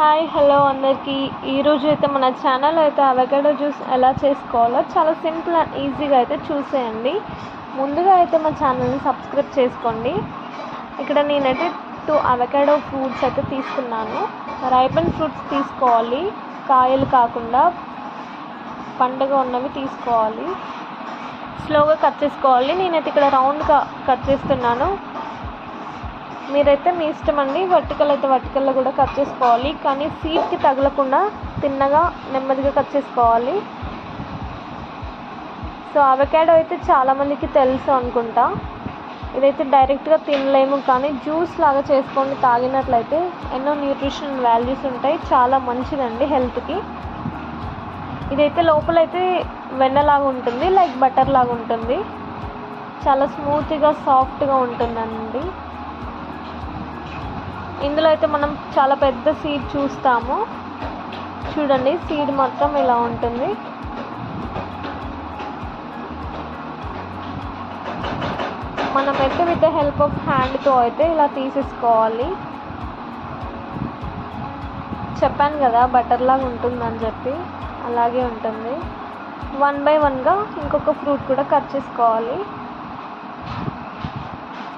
Hi hello అందరికీ. ఈరోజు అయితే మన ఛానల్ అయితే అవకాడో జ్యూస్ ఎలా చేసుకోవాలో చాలా సింపుల్ అండ్ ఈజీగా అయితే చూసేయండి. ముందుగా అయితే మా ఛానల్ని సబ్స్క్రైబ్ చేసుకోండి. ఇక్కడ నేనైతే టూ అవకాడో ఫ్రూట్స్ అయితే తీసుకున్నాను. రైపన్ ఫ్రూట్స్ తీసుకోవాలి. కాయలు కాకుండా పండుగ ఉన్నవి తీసుకోవాలి. స్లోగా కట్ చేసుకోవాలి. నేనైతే ఇక్కడ రౌండ్గా కట్ చేస్తున్నాను. మీరైతే మీ ఇష్టం అండి వర్టికల్ అయితే వర్టికల్లో కూడా కట్ చేసుకోవాలి. కానీ సీట్కి తగలకుండా తిన్నగా నెమ్మదిగా కట్ చేసుకోవాలి. సో అవకాడో అయితే చాలామందికి తెలుసు అనుకుంటా. ఇదైతే డైరెక్ట్గా తినలేము కానీ జ్యూస్ లాగా చేసుకొని తాగినట్లయితే ఎన్నో న్యూట్రిషన్ వాల్యూస్ ఉంటాయి. చాలా మంచిదండి హెల్త్కి. ఇదైతే లోపలైతే వెన్నలాగా ఉంటుంది లైక్ బటర్ లాగా ఉంటుంది. చాలా స్మూత్గా సాఫ్ట్గా ఉంటుందండి. ఇందులో అయితే మనం చాలా పెద్ద సీడ్ చూస్తాము. చూడండి సీడ్ మొత్తం ఇలా ఉంటుంది. మనమైతే విత్ ద హెల్ప్ ఆఫ్ హ్యాండ్తో అయితే ఇలా తీసేసుకోవాలి. చెప్పాను కదా బటర్ లాగా ఉంటుందని చెప్పి. అలాగే ఉంటుంది. వన్ బై వన్గా ఇంకొక ఫ్రూట్ కూడా కట్ చేసుకోవాలి.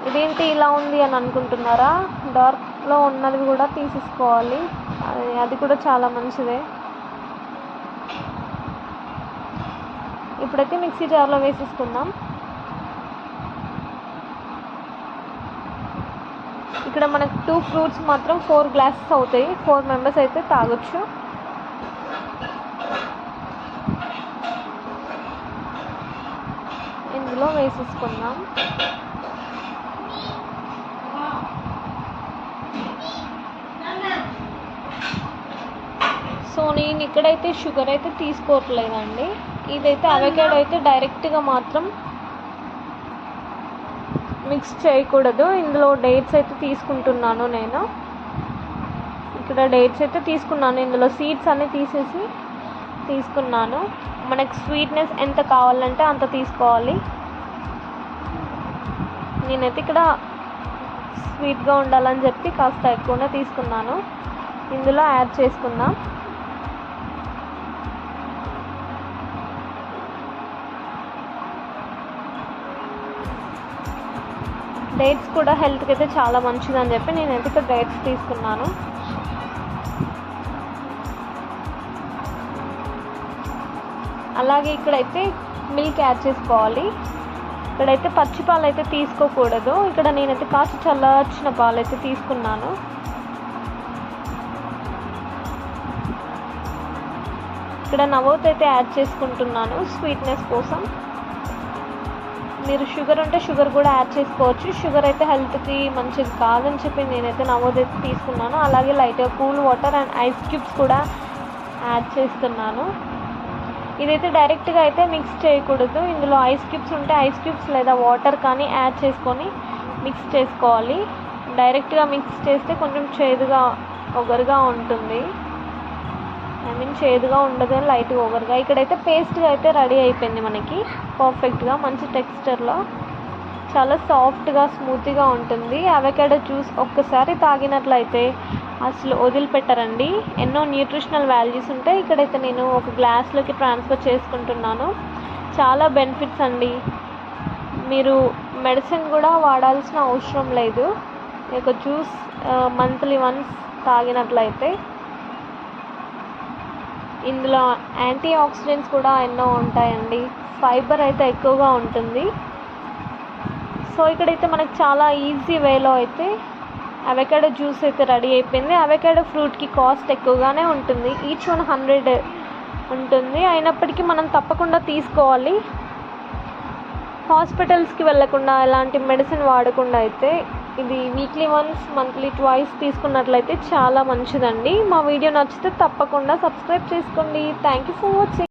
ఇదేంటి ఇలా ఉంది అని అనుకుంటున్నారా? డార్క్ డార్క్లో ఉన్నది కూడా తీసేసుకోవాలి. అది అది కూడా చాలా మంచిదే. ఇప్పుడైతే మిక్సీ జార్లో వేసేసుకుందాం. ఇక్కడ మనకు టూ ఫ్రూట్స్ మాత్రం ఫోర్ గ్లాసెస్ అవుతాయి. ఫోర్ మెంబర్స్ అయితే తాగొచ్చు. ఇందులో వేసేసుకుందాం. సో నేను ఇక్కడైతే షుగర్ అయితే తీసుకోవట్లేదండి. ఇదైతే అవకాడో అయితే డైరెక్ట్గా మాత్రం మిక్స్ చేయకూడదు. ఇందులో డేట్స్ అయితే తీసుకుంటున్నాను నేను. ఇక్కడ డేట్స్ అయితే తీసుకున్నాను. ఇందులో సీడ్స్ అన్నీ తీసేసి తీసుకున్నాను. మనకు స్వీట్నెస్ ఎంత కావాలంటే అంత తీసుకోవాలి. నేనైతే ఇక్కడ స్వీట్గా ఉండాలని చెప్పి కాస్త ఎక్కువగా తీసుకున్నాను. ఇందులో యాడ్ చేసుకుందాం. డేట్స్ కూడా హెల్త్కి అయితే చాలా మంచిదని చెప్పి నేను ఇక్కడ డేట్స్ తీసుకున్నాను. అలాగే ఇక్కడైతే మిల్క్ యాడ్ చేసుకోవాలి. ఇక్కడైతే పచ్చి పాలు అయితే తీసుకోకూడదు. ఇక్కడ నేనైతే కాచి చల్లార్చిన పాలు అయితే తీసుకున్నాను. ఇక్కడ నవోత్ అయితే యాడ్ చేసుకుంటున్నాను స్వీట్నెస్ కోసం. మీరు షుగర్ ఉంటే షుగర్ కూడా యాడ్ చేసుకోవచ్చు. షుగర్ అయితే హెల్త్కి మంచిది కాదని చెప్పి నేనైతే నమోదైతే తీసుకున్నాను. అలాగే లైట్గా cool water and ice cubes కూడా యాడ్ చేస్తున్నాను. ఇదైతే డైరెక్ట్గా అయితే మిక్స్ చేయకూడదు. ఇందులో ఐస్ క్యూబ్స్ ఉంటే ఐస్ క్యూబ్స్ లేదా వాటర్ కానీ యాడ్ చేసుకొని మిక్స్ చేసుకోవాలి. డైరెక్ట్గా మిక్స్ చేస్తే కొంచెం చేదుగా ఒగరుగా ఉంటుంది. ఐ మీన్ షేడ్గా ఉండదు లైట్గా ఓవర్గా. ఇక్కడైతే పేస్ట్గా అయితే రెడీ అయిపోయింది మనకి. పర్ఫెక్ట్గా మంచి టెక్స్చర్లో. చాలా సాఫ్ట్గా స్మూత్గా ఉంటుంది. అవకాడో జ్యూస్ ఒక్కసారి తాగినట్లయితే అసలు వదిలిపెట్టరండి. ఎన్నో న్యూట్రిషనల్ వాల్యూస్ ఉంటాయి. ఇక్కడైతే నేను ఒక గ్లాస్లోకి ట్రాన్స్ఫర్ చేసుకుంటున్నాను. చాలా బెనిఫిట్స్ అండి. మీరు మెడిసిన్ కూడా వాడాల్సిన అవసరం లేదు. ఈ యొక్క జ్యూస్ మంత్లీ వన్స్ తాగినట్లయితే ఇందులో యాంటీ ఆక్సిడెంట్స్ కూడా ఎన్నో ఉంటాయండి. ఫైబర్ అయితే ఎక్కువగా ఉంటుంది. సో ఇక్కడైతే మనకు చాలా ఈజీ వేలో అయితే అవకాడో జ్యూస్ అయితే రెడీ అయిపోయింది. అవకాడో ఫ్రూట్కి కాస్ట్ ఎక్కువగానే ఉంటుంది. ఈచ్ వన్ హండ్రెడ్ ఉంటుంది. అయినప్పటికీ మనం తప్పకుండా తీసుకోవాలి. హాస్పిటల్స్కి వెళ్ళకుండా ఎలాంటి మెడిసిన్ వాడకుండా అయితే ఇది వీక్లీ వన్స్ మంత్లీ ట్వైస్ తీసుకున్నట్లయితే చాలా మంచిదండి. మా వీడియో నచ్చితే తప్పకుండా సబ్స్క్రైబ్ చేసుకోండి. Thank you for watching.